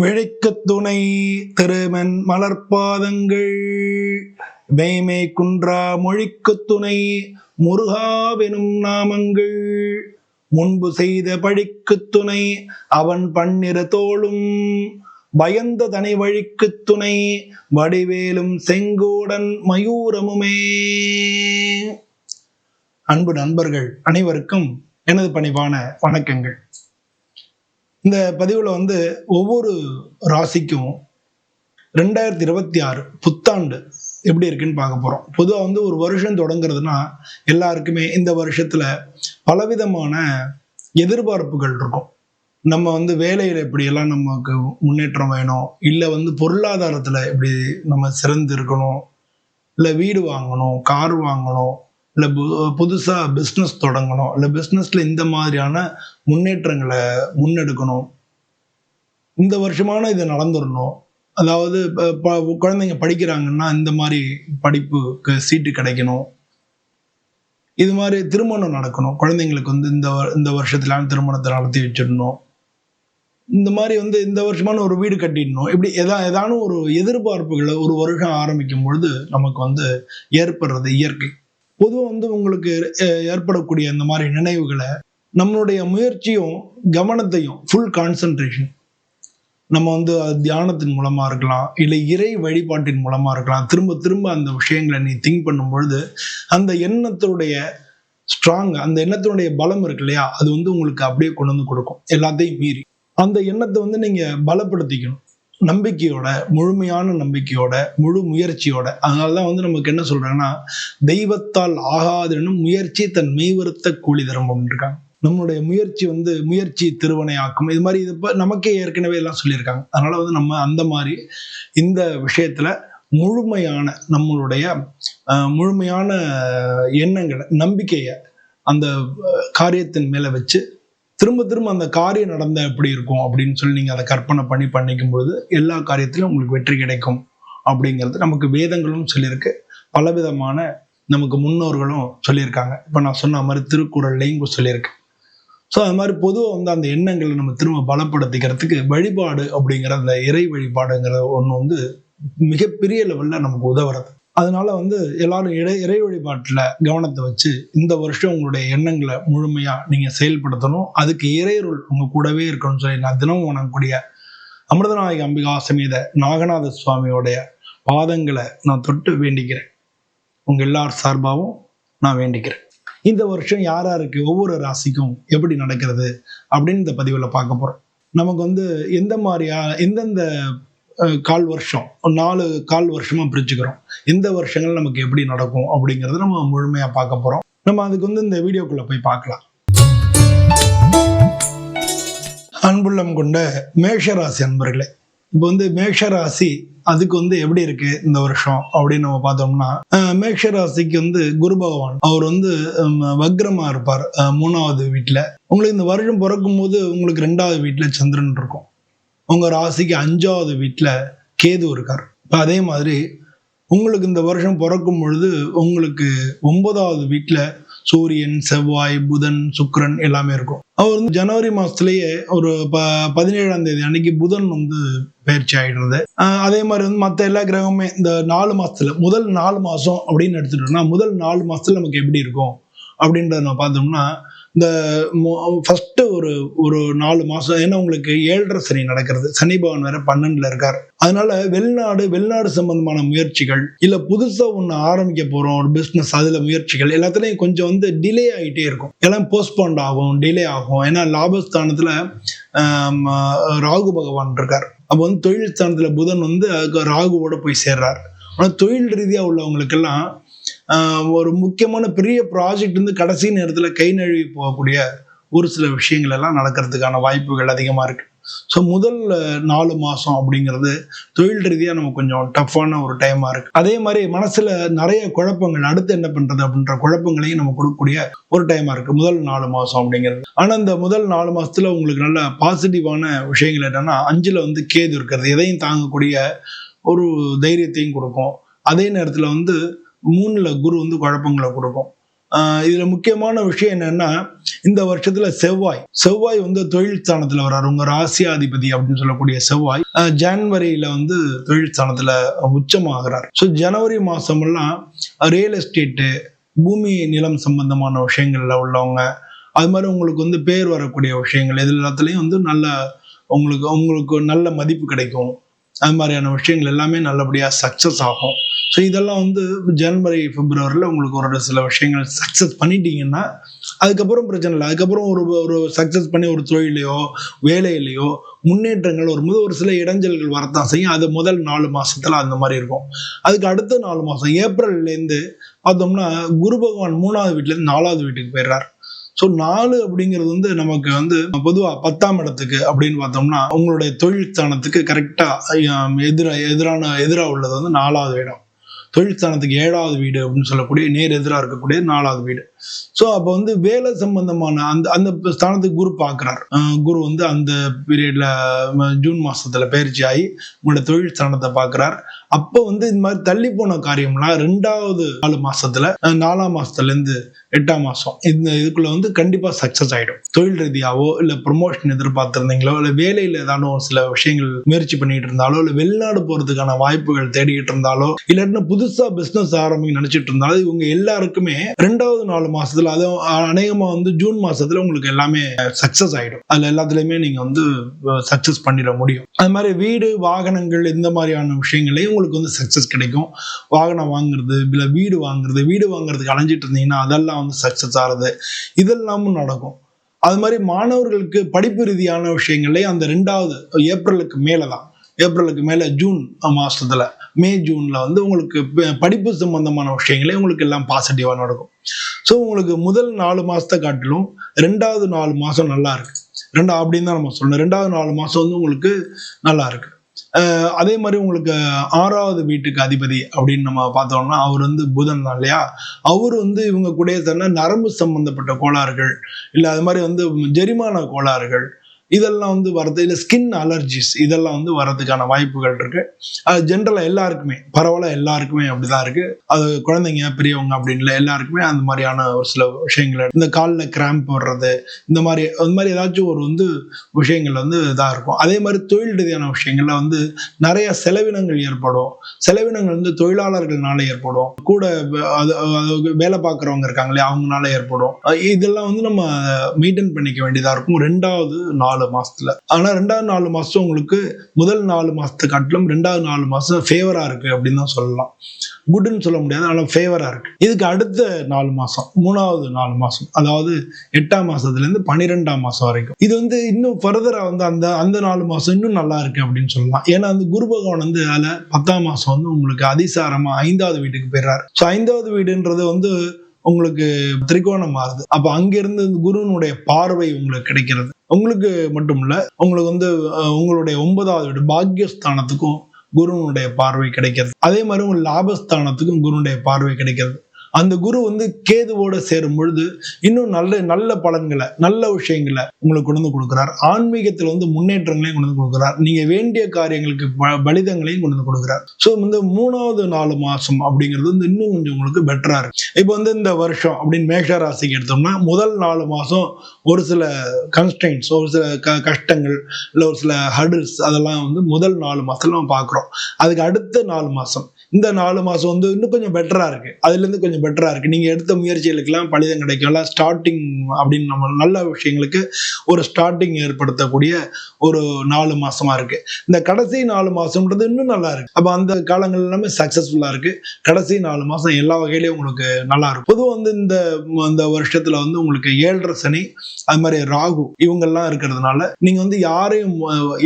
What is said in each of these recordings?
விழிக்கு துணை திருமன் மலர்பாதங்கள் வேமை குன்றா மொழிக்கு துணை முருகாவெனும் நாமங்கள் முன்பு செய்த பழிக்கு துணை அவன் பண்ணிற தோளும் பயந்த தனி வழிக்கு துணை வடிவேலும் செங்கோடன் மயூரமுமே. அன்பு நண்பர்கள் அனைவருக்கும் எனது பணிவான வணக்கங்கள். இந்த பதிவில் வந்து ஒவ்வொரு ராசிக்கும் ரெண்டாயிரத்தி இருபத்தி ஆறு புத்தாண்டு எப்படி இருக்குன்னு பார்க்க போகிறோம் பொதுவாக வந்து ஒரு வருஷம் தொடங்குறதுனா எல்லாருக்குமே இந்த வருஷத்தில் பலவிதமான எதிர்பார்ப்புகள் இருக்கும். நம்ம வந்து வேலையில் எப்படியெல்லாம் நமக்கு முன்னேற்றம் வேணும் இல்லை வந்து பொருளாதாரத்தில் எப்படி நம்ம சிறந்து இருக்கணும் இல்லை வீடு வாங்கணும் கார் வாங்கணும் இல்லை புதுசாக பிஸ்னஸ் தொடங்கணும். இல்லை பிஸ்னஸில் இந்த மாதிரியான முன்னேற்றங்களை முன்னெடுக்கணும். இந்த வருஷமான இது நடந்துடணும் அதாவது இப்போ ப- குழந்தைங்க படிக்கிறாங்கன்னா இந்த மாதிரி படிப்புக்கு சீட்டு கிடைக்கணும். இது மாதிரி திருமணம் நடக்கணும். குழந்தைங்களுக்கு வந்து இந்த வ- இந்த வருஷத்துல திருமணத்தை நடத்தி வச்சிடணும். இந்த மாதிரி வந்து இந்த வருஷமான ஒரு வீடு கட்டிடணும். இப்படி எதா ஏதானும் ஒரு எதிர்பார்ப்புகளை ஒரு வருஷம் ஆரம்பிக்கும் பொழுது நமக்கு வந்து ஏற்படுறது இயற்கை. பொதுவாக வந்து உங்களுக்கு ஏற்படக்கூடிய இந்த மாதிரி நினைவுகளை நம்மளுடைய முயற்சியும் கவனத்தையும் ஃபுல் கான்சன்ட்ரேஷன் நம்ம வந்து தியானத்தின் மூலமா இருக்கலாம் இல்லை இறை வழிபாட்டின் மூலமா இருக்கலாம். திரும்ப திரும்ப அந்த விஷயங்களை நீ திங்க் பண்ணும் பொழுது அந்த எண்ணத்தினுடைய ஸ்ட்ராங் அந்த எண்ணத்தினுடைய பலம் இருக்கு இல்லையா? அது வந்து உங்களுக்கு அப்படியே கொண்டு வந்து கொடுக்கும். எல்லாத்தையும் மீறி. அந்த எண்ணத்தை வந்து நீங்க பலப்படுத்திக்கணும். நம்பிக்கையோட முழுமையான நம்பிக்கையோட முழு முயற்சியோட அதனால தான் வந்து நமக்கு என்ன சொல்றாங்கன்னா தெய்வத்தால் ஆகாதெனும் முயற்சி தன் மெய்வருத்த கூலி தரும் இருக்காங்க. நம்மளுடைய முயற்சி வந்து முயற்சி திருவனையாக்கும் இது மாதிரி இது நமக்கே ஏற்கனவே எல்லாம் சொல்லியிருக்காங்க. அதனால வந்து நம்ம அந்த மாதிரி இந்த விஷயத்துல முழுமையான நம்மளுடைய முழுமையான எண்ணங்களை நம்பிக்கையை அந்த காரியத்தின் மேலே வச்சு திரும்ப திரும்ப அந்த காரியம் நடந்த எப்படி இருக்கும் அப்படின்னு சொல்லி நீங்க அதை கற்பனை பண்ணி பண்ணிக்கும் பொழுது எல்லா காரியத்திலும் உங்களுக்கு வெற்றி கிடைக்கும் அப்படிங்கிறது நமக்கு வேதங்களும் சொல்லியிருக்கு. பலவிதமான நமக்கு முன்னோர்களும் சொல்லியிருக்காங்க. இப்போ நான் சொன்ன மாதிரி திருக்குறள்லையும் சொல்லியிருக்கு. ஸோ அது மாதிரி பொதுவாக வந்து அந்த எண்ணங்களை நம்ம திரும்ப பலப்படுத்திக்கிறதுக்கு வழிபாடு அப்படிங்கிற அந்த இறை வழிபாடுங்கிற ஒன்று வந்து மிகப்பெரிய லெவலில் நமக்கு உதவுறது. அதனால வந்து எல்லாரும் இடை இறை வழிபாட்டில் கவனத்தை வச்சு இந்த வருஷம் உங்களுடைய எண்ணங்களை முழுமையாக நீங்கள் செயல்படுத்தணும். அதுக்கு இறையருள் உங்கள் கூடவே இருக்கணும்னு சொல்லி நான் தினமும் வணங்கக்கூடிய அமிர்தநாயக அம்பிகா சமேத நாகநாத சுவாமியோடைய பாதங்களை நான் தொட்டு வேண்டிக்கிறேன். உங்கள் எல்லார் சார்பாகவும் நான் வேண்டிக்கிறேன். இந்த வருஷம் யார் யாருக்கு ஒவ்வொரு ராசிக்கும் எப்படி நடக்கிறது அப்படின்னு இந்த பதிவில் பார்க்க போகிறோம் நமக்கு வந்து எந்த மாதிரியா எந்தெந்த கால் வருஷம். ஒரு நாலு கால் வருஷமா பிரிச்சுக்கிறோம். இந்த வருஷங்கள் நமக்கு எப்படி நடக்கும் அப்படிங்கிறத நம்ம முழுமையாக பார்க்க போகிறோம் நம்ம அதுக்கு வந்து இந்த வீடியோக்குள்ளே போய் பார்க்கலாம். அன்புள்ளம் கொண்ட மேஷராசி அன்பர்களே இப்போ வந்து மேஷராசி அதுக்கு வந்து எப்படி இருக்கு இந்த வருஷம் அப்படின்னு நம்ம பார்த்தோம்னா மேஷராசிக்கு வந்து குரு பகவான் அவர் வந்து வக்ரமா இருப்பார் மூணாவது வீட்டில் உங்களுக்கு இந்த வருஷம் பிறக்கும் போது உங்களுக்கு ரெண்டாவது வீட்டில் சந்திரன் இருக்கும். உங்க ராசிக்கு அஞ்சாவது வீட்டில் கேது இருக்கார். இப்போ அதே மாதிரி உங்களுக்கு இந்த வருஷம் பிறக்கும் பொழுது உங்களுக்கு ஒன்பதாவது வீட்டில் சூரியன் செவ்வாய் புதன் சுக்கிரன் எல்லாமே இருக்கும். அவர் வந்து ஜனவரி மாதத்துலேயே ஒரு ப பதினேழாம் தேதி அன்னைக்கு புதன் வந்து பயிற்சி ஆகிடுறது அதே மாதிரி வந்து மற்ற எல்லா கிரகமுமே இந்த நாலு மாதத்துல முதல் நாலு மாதம் அப்படின்னு எடுத்துட்டோம்னா முதல் நாலு மாதத்துல நமக்கு எப்படி இருக்கும்? அப்படின்றத நம்ம பார்த்தோம்னா இந்த ஃபர்ஸ்ட் ஒரு ஒரு நாலு மாசம் ஏன்னா உங்களுக்கு ஏழரை சனி நடக்கிறது. சனி பகவான் வேற பன்னெண்டுல இருக்கார். அதனால வெளிநாடு வெளிநாடு சம்பந்தமான முயற்சிகள் இல்ல புதுசா ஒண்ணு ஆரம்பிக்க போறோம் ஒரு பிசினஸ் அதுல முயற்சிகள் எல்லாத்துலயும் கொஞ்சம் வந்து டிலே ஆகிட்டே இருக்கும். எல்லாம் போஸ்ட்போண்ட் ஆகும் டிலே ஆகும். ஏன்னா லாபஸ்தானத்துல ராகு பகவான் இருக்கார். அப்போ வந்து தொழில் ஸ்தானத்துல புதன் வந்து ராகுவோட போய் சேர்றார். ஆனால் தொழில் ரீதியாக உள்ளவங்களுக்கெல்லாம் ஒரு முக்கியமான பெரிய ப்ராஜெக்ட் வந்து கடைசி நேரத்தில் கை நழுவி போகக்கூடிய ஒரு சில விஷயங்கள் எல்லாம் நடக்கிறதுக்கான வாய்ப்புகள் அதிகமாக இருக்கு. ஸோ முதல் நாலு மாதம் அப்படிங்கிறது தொழில் ரீதியாக நமக்கு கொஞ்சம் டஃப்பான ஒரு டைமாக இருக்கு. அதே மாதிரி மனசில் நிறைய குழப்பங்கள் அடுத்து என்ன பண்ணுறது அப்படின்ற குழப்பங்களையும் நம்ம கொடுக்கக்கூடிய ஒரு டைமாக இருக்கு. முதல் நாலு மாதம் அப்படிங்கிறது. ஆனால் இந்த முதல் நாலு மாதத்தில் உங்களுக்கு நல்ல பாசிட்டிவான விஷயங்கள் என்னென்னா அஞ்சில் வந்து கேது இருக்கிறது. எதையும் தாங்கக்கூடிய ஒரு தைரியத்தையும் கொடுக்கும். அதே நேரத்தில் வந்து மூணுல குரு வந்து குழப்பங்களை கொடுக்கும். இதுல முக்கியமான விஷயம் என்னன்னா இந்த வருஷத்துல செவ்வாய். செவ்வாய் வந்து தொழில் ஸ்தானத்துல வர்றாரு. உங்க ராசியாதிபதி அப்படின்னு சொல்லக்கூடிய செவ்வாய் ஜான்வரியில வந்து தொழில் ஸ்தானத்துல உச்சமாகிறார். ஸோ ஜனவரி மாசம் எல்லாம் ரியல் எஸ்டேட்டு பூமி நிலம் சம்பந்தமான விஷயங்கள்ல உள்ளவங்க அது மாதிரி உங்களுக்கு வந்து பேர் வரக்கூடிய விஷயங்கள் இது எல்லாத்துலேயும் வந்து நல்ல உங்களுக்கு உங்களுக்கு நல்ல மதிப்பு கிடைக்கும். அது மாதிரியான விஷயங்கள் எல்லாமே நல்லபடியாக சக்ஸஸ் ஆகும். ஸோ இதெல்லாம் வந்து ஜனவரி பிப்ரவரியில் உங்களுக்கு ஒரு சில விஷயங்கள் சக்ஸஸ் பண்ணிட்டீங்கன்னா அதுக்கப்புறம் பிரச்சனை இல்லை. அதுக்கப்புறம் ஒரு ஒரு சக்ஸஸ் பண்ணி ஒரு தொழிலையோ வேலையிலையோ முன்னேற்றங்கள் வரும்போது ஒரு சில இடைஞ்சல்கள் வரத்தான் செய்யும். அது முதல் நாலு மாதத்தில் அந்த மாதிரி இருக்கும். அதுக்கு அடுத்த நாலு மாதம் ஏப்ரல்லேருந்து பார்த்தோம்னா குரு பகவான் மூணாவது வீட்டிலேருந்து நாலாவது வீட்டுக்கு போயிடுறார். ஸோ நாலு அப்படிங்கிறது வந்து நமக்கு வந்து பொதுவாக பத்தாம் இடத்துக்கு அப்படின்னு பார்த்தோம்னா உங்களுடைய தொழில் ஸ்தானத்துக்கு கரெக்டாக எதிராக எதிரான எதிராக உள்ளது வந்து நாலாவது இடம். தொழில்ஸ்தானத்துக்கு ஏழாவது வீடு அப்படின்னு சொல்லக்கூடிய நேர் எதிராக இருக்கக்கூடிய நாலாவது வீடு. ஸோ அப்போ வந்து வேலை சம்பந்தமான அந்த அந்த ஸ்தானத்துக்கு குரு பார்க்குறார். குரு வந்து அந்த பீரியடில் ஜூன் மாதத்தில் பயிற்சி ஆகி உங்களோட தொழில் ஸ்தானத்தை பார்க்குறார். அப்போ வந்து இந்த மாதிரி தள்ளி போன காரியம்லாம் ரெண்டாவது நாலு மாசத்துல நாலாம் மாசத்துல இருந்து எட்டாம் மாசம் இந்த இதுக்குள்ள வந்து கண்டிப்பா சக்சஸ் ஆயிடும். தொழில் ரீதியாவோ இல்ல ப்ரொமோஷன் எதிர்பார்த்திருந்தீங்களோ இல்ல வேலையில ஏதாவது ஒரு சில விஷயங்கள் முயற்சி பண்ணிட்டு இருந்தாலோ இல்ல வெளிநாடு போறதுக்கான வாய்ப்புகள் தேடிட்டு இருந்தாலோ இல்லாட்டினா புதுசா பிசினஸ் ஆரம்பிக்க நினைச்சிட்டு இருந்தாலும் இவங்க எல்லாருக்குமே ரெண்டாவது நாலு மாசத்துல அதுவும் அநேகமா வந்து ஜூன் மாசத்துல உங்களுக்கு எல்லாமே சக்சஸ் ஆயிடும். அதுல எல்லாத்துலயுமே நீங்க வந்து சக்சஸ் பண்ணிட முடியும். அது மாதிரி வீடு வாகனங்கள் இந்த மாதிரியான விஷயங்களையும் உங்களுக்கு வந்து சக்ஸஸ் கிடைக்கும். வாகனம் வாங்குறது இல்லை வீடு வாங்குறது வீடு வாங்குறதுக்கு அலைஞ்சிட்டு இருந்தீங்கன்னா அதெல்லாம் வந்து சக்ஸஸ் ஆகிறது இதெல்லாமும் நடக்கும். அது மாதிரி மாணவர்களுக்கு படிப்பு ரீதியான விஷயங்களே அந்த ரெண்டாவது ஏப்ரலுக்கு மேலே தான். ஏப்ரலுக்கு மேலே ஜூன் மாதத்தில் மே ஜூனில் வந்து உங்களுக்கு படிப்பு சம்பந்தமான விஷயங்களே உங்களுக்கு எல்லாம் பாசிட்டிவாக நடக்கும். ஸோ உங்களுக்கு முதல் நாலு மாதத்தை காட்டிலும் ரெண்டாவது நாலு மாதம் நல்லா இருக்கு. ரெண்டா அப்படின்னு தான் நம்ம சொல்லணும். ரெண்டாவது நாலு மாதம் வந்து உங்களுக்கு நல்லா இருக்கு. அதே மாதிரி உங்களுக்கு ஆறாவது வீட்டுக்கு அதிபதி அப்படின்னு நம்ம பார்த்தோம்னா அவர் வந்து புதன் தான் இல்லையா? அவர் வந்து இவங்க கூட தன்னா நரம்பு சம்பந்தப்பட்ட கோளாறுகள் இல்லை அது மாதிரி வந்து ஜெரிமான கோளாறுகள் இதெல்லாம் வந்து வரது இல்லை. ஸ்கின் அலர்ஜிஸ் இதெல்லாம் வந்து வர்றதுக்கான வாய்ப்புகள் இருக்கு. அது ஜென்ரலாக எல்லாருக்குமே பரவாயில்ல எல்லாருக்குமே அப்படிதான் இருக்கு. அது குழந்தைங்க பெரியவங்க அப்படின்னு எல்லாருக்குமே அந்த மாதிரியான ஒரு சில விஷயங்கள். இந்த காலில் கிராம்ப் வர்றது இந்த மாதிரி அந்த மாதிரி ஏதாச்சும் ஒரு வந்து விஷயங்கள் வந்து இதாக இருக்கும். அதே மாதிரி தொழில் ரீதியான விஷயங்கள்ல வந்து நிறைய செலவினங்கள் ஏற்படும். செலவினங்கள் வந்து தொழிலாளர்கள்னால ஏற்படும். கூட அது வேலை பார்க்குறவங்க இருக்காங்களே அவங்கனால ஏற்படும். இதெல்லாம் வந்து நம்ம மெயின்டைன் பண்ணிக்க வேண்டியதாக இருக்கும். ரெண்டாவது நாள் நாலு மாசத்துல. ஆனா ரெண்டாவது நாலு மாசம் உங்களுக்கு முதல் நாலு மாசத்தை காட்டிலும் ரெண்டாவது நாலு மாசம் ஃபேவரா இருக்கு அப்படின்னு தான் சொல்லலாம். குட்னு சொல்ல முடியாது ஆனால் ஃபேவரா இருக்கு. இதுக்கு அடுத்த நாலு மாசம் மூணாவது நாலு மாசம் அதாவது எட்டாம் மாசத்துல இருந்து பன்னிரெண்டாம் மாசம் வரைக்கும். இது வந்து இன்னும் ஃபர்தரா வந்து அந்த அந்த நாலு மாசம் இன்னும் நல்லா இருக்கு அப்படின்னு சொல்லலாம். ஏன்னா அந்த குரு பகவான் வந்து அதுல பத்தாம் மாசம் வந்து உங்களுக்கு அதிசாரமா ஐந்தாவது வீட்டுக்கு போயிடுறாரு. ஸோ ஐந்தாவது வீடுன்றது வந்து உங்களுக்கு திரிகோணம் மாறுது. அப்ப அங்கிருந்து இந்த குருவினுடைய பார்வை உங்களுக்கு கிடைக்கிறது. உங்களுக்கு மட்டும் இல்ல உங்களுக்கு வந்து உங்களுடைய ஒன்பதாவது வீடு பாக்கியஸ்தானத்துக்கும் குருவினுடைய பார்வை கிடைக்கிறது. அதே மாதிரி உங்க லாபஸ்தானத்துக்கும் குருனுடைய பார்வை கிடைக்கிறது. அந்த குரு வந்து கேதுவோட சேரும் பொழுது இன்னும் நல்ல நல்ல பலன்களை நல்ல விஷயங்களை உங்களுக்கு கொண்டு வந்து கொடுக்குறார். ஆன்மீகத்தில் வந்து முன்னேற்றங்களையும் கொண்டு வந்து கொடுக்குறார். நீங்க வேண்டிய காரியங்களுக்கு பலிதங்களையும் கொண்டு வந்து கொடுக்குறார். ஸோ இந்த மூணாவது நாலு மாசம் அப்படிங்கிறது வந்து இன்னும் கொஞ்சம் உங்களுக்கு பெட்டரா இருக்கு இப்போ வந்து இந்த வருஷம் அப்படின்னு மேஷ ராசிக்கு எடுத்தோம்னா முதல் நாலு மாசம் ஒரு சில கன்ஸ்டன்ஸ் ஒரு சில க கஷ்டங்கள் இல்லை ஒரு சில ஹடில்ஸ் அதெல்லாம் வந்து முதல் நாலு மாசத்துல நம்ம பார்க்குறோம். அதுக்கு அடுத்த நாலு மாசம். இந்த நாலு மாசம் வந்து இன்னும் கொஞ்சம் பெட்டரா இருக்கு. அதுல இருந்து கொஞ்சம் பெட்டராக இருக்குது நீங்கள் எடுத்த முயற்சிகளுக்கெல்லாம் பலிதம் கிடைக்கும் எல்லாம் ஸ்டார்டிங் அப்படின்னு நம்ம நல்ல விஷயங்களுக்கு ஒரு ஸ்டார்டிங் ஏற்படுத்தக்கூடிய ஒரு நாலு மாதமாக இருக்குது இந்த கடைசி நாலு மாதம்ன்றது இன்னும் நல்லா இருக்குது அப்போ அந்த காலங்கள் எல்லாமே சக்ஸஸ்ஃபுல்லாக இருக்குது கடைசி நாலு மாதம் எல்லா வகையிலையும் உங்களுக்கு நல்லா இருக்கும். பொதுவாக வந்து இந்த இந்த வருஷத்தில் வந்து உங்களுக்கு ஏழரை சனி அது மாதிரி ராகு இவங்கெல்லாம் இருக்கிறதுனால நீங்கள் வந்து யாரையும்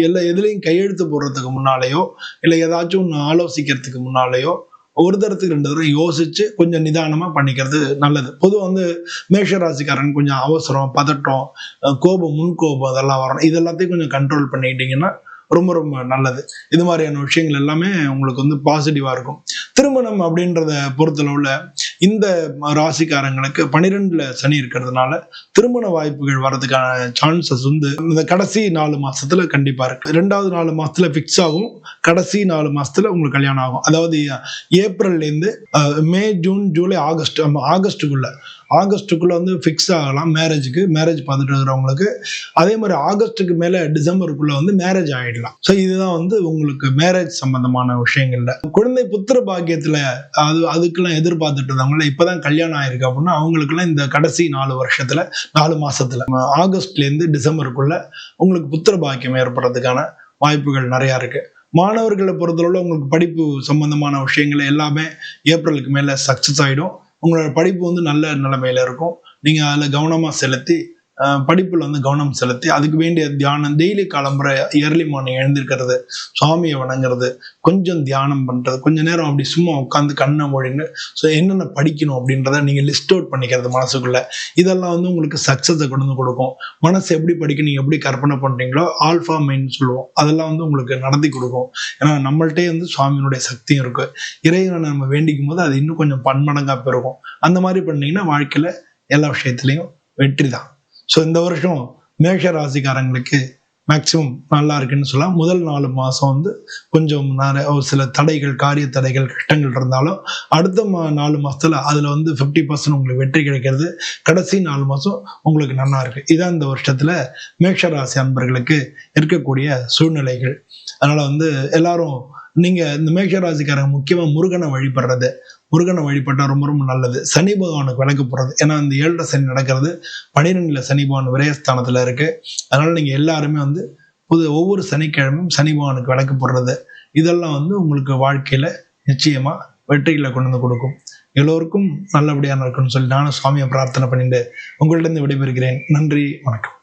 எல்லா எதுலேயும் கையெழுத்து போடுறதுக்கு முன்னாலேயோ இல்லை ஏதாச்சும் ஒன்று ஆலோசிக்கிறதுக்கு முன்னாலேயோ ஒரு தரத்துக்கு ரெண்டு தடவை யோசிச்சு கொஞ்சம் நிதானமா பண்ணிக்கிறது நல்லது. பொதுவாக வந்து மேஷ ராசிக்காரன் கொஞ்சம் அவசரம் பதட்டம் கோபம் முன்கோபம் அதெல்லாம் வரணும். இது எல்லாத்தையும் கொஞ்சம் கண்ட்ரோல் பண்ணிக்கிட்டீங்கன்னா ரொம்ப ரொம்ப நல்லது. இது மாதிரியான விஷயங்கள் எல்லாமே உங்களுக்கு வந்து பாசிட்டிவாக இருக்கும். திருமணம் அப்படின்றத பொறுத்தளவில் இந்த ராசிக்காரங்களுக்கு பனிரெண்டுல சனி இருக்கிறதுனால திருமண வாய்ப்புகள் வர்றதுக்கான சான்சஸ் வந்து இந்த கடைசி நாலு மாசத்துல கண்டிப்பா இருக்கு. ரெண்டாவது நாலு மாசத்துல ஃபிக்ஸ் ஆகும். கடைசி நாலு மாசத்துல உங்களுக்கு கல்யாணம் ஆகும். அதாவது ஏப்ரல்ல இருந்து மே ஜூன் ஜூலை ஆகஸ்ட் ஆமா, ஆகஸ்டுக்குள்ள வந்து ஃபிக்ஸ் ஆகலாம் மேரேஜுக்கு மேரேஜ் பார்த்துட்டு இருக்கிறவங்களுக்கு. அதே மாதிரி ஆகஸ்ட்டுக்கு மேலே டிசம்பருக்குள்ள வந்து மேரேஜ் ஆயிடலாம். ஸோ இதுதான் வந்து உங்களுக்கு மேரேஜ் சம்பந்தமான விஷயங்கள்ல. குழந்தை புத்திர பாக்கியத்துல அது அதுக்கெல்லாம் எதிர்பார்த்துட்டு இருந்தவங்கள இப்பதான் கல்யாணம் ஆயிருக்கு அப்படின்னா அவங்களுக்குலாம் இந்த கடைசி நாலு வருஷத்துல நாலு மாசத்துல ஆகஸ்ட்ல இருந்து டிசம்பருக்குள்ள உங்களுக்கு புத்திர பாக்கியம் ஏற்படுறதுக்கான வாய்ப்புகள் நிறையா இருக்கு. மாணவர்களை பொறுத்தளவுல உங்களுக்கு படிப்பு சம்பந்தமான விஷயங்கள் எல்லாமே ஏப்ரலுக்கு மேல சக்சஸ் ஆயிடும். உங்களோட படிப்பு வந்து நல்ல நிலைமையில இருக்கும். நீங்க அதுல கவனமா செலுத்தி படிப்பில் வந்து கவனம் செலுத்தி அதுக்கு வேண்டிய தியானம் டெய்லி கிளம்புற இயர்லி மார்னிங் எழுந்திருக்கிறது சுவாமியை வணங்குறது கொஞ்சம் தியானம் பண்ணுறது கொஞ்சம் நேரம் அப்படி சும்மா உட்காந்து கண்ணை மொழின்னு ஸோ என்னென்ன படிக்கணும் அப்படின்றத நீங்கள் லிஸ்ட் அவுட் பண்ணிக்கிறது மனசுக்குள்ள. இதெல்லாம் வந்து உங்களுக்கு சக்ஸஸை கொண்டு வந்து கொடுக்கும். மனசு எப்படி படிக்க நீங்கள் எப்படி கற்பனை பண்ணுறீங்களோ ஆல்ஃபா மைண்ட் சொல்லுவோம். அதெல்லாம் வந்து உங்களுக்கு நடத்தி கொடுக்கும். ஏன்னா நம்மள்ட்டே வந்து சுவாமியினுடைய சக்தியும் இருக்கு. இறைவனை நம்ம வேண்டிக்கும் போது அது இன்னும் கொஞ்சம் பன்மடங்காக பெருகும். அந்த மாதிரி பண்ணிங்கன்னா வாழ்க்கையில் எல்லா விஷயத்துலையும் வெற்றி தான். ஸோ இந்த வருஷம் மேஷ ராசிக்காரங்களுக்கு மேக்சிமம் நல்லா இருக்குன்னு சொல்லலாம். முதல் நாலு மாதம் வந்து கொஞ்சம் ஒரு சில தடைகள் காரிய தடைகள் கஷ்டங்கள் இருந்தாலும் அடுத்த மா நாலு மாதத்தில் அதில் வந்து ஃபிஃப்டி பர்சன்ட் உங்களுக்கு வெற்றி கிடைக்கிறது. கடைசி நாலு மாதம் உங்களுக்கு நல்லா இருக்கு. இதான் இந்த வருஷத்தில் மேஷராசி அன்பர்களுக்கு இருக்கக்கூடிய சூழ்நிலைகள். அதனால் வந்து எல்லாரும் நீங்க இந்த மேஷராசிக்காரங்க முக்கியமா முருகனை வழிபடுறது முருகனை வழிபட்டா ரொம்ப ரொம்ப நல்லது. சனி பகவானுக்கு விளக்கு போடுறது. ஏன்னா இந்த ஏழரை சனி நடக்கிறது பனிரெண்டுல சனி பகவான் விரயஸ்தானத்துல இருக்கு. அதனால நீங்க எல்லாருமே வந்து புது ஒவ்வொரு சனிக்கிழமையும் சனி பகவானுக்கு விளக்கு போடுறது. இதெல்லாம் வந்து உங்களுக்கு வாழ்க்கையில நிச்சயமா வெற்றிகளை கொண்டு வந்து கொடுக்கும். எல்லோருக்கும் நல்லபடியாக நடக்கும்னு சொல்லி நானும் சுவாமியை பிரார்த்தனை பண்ணிட்டு இருந்து விடைபெறுகிறேன். நன்றி வணக்கம்.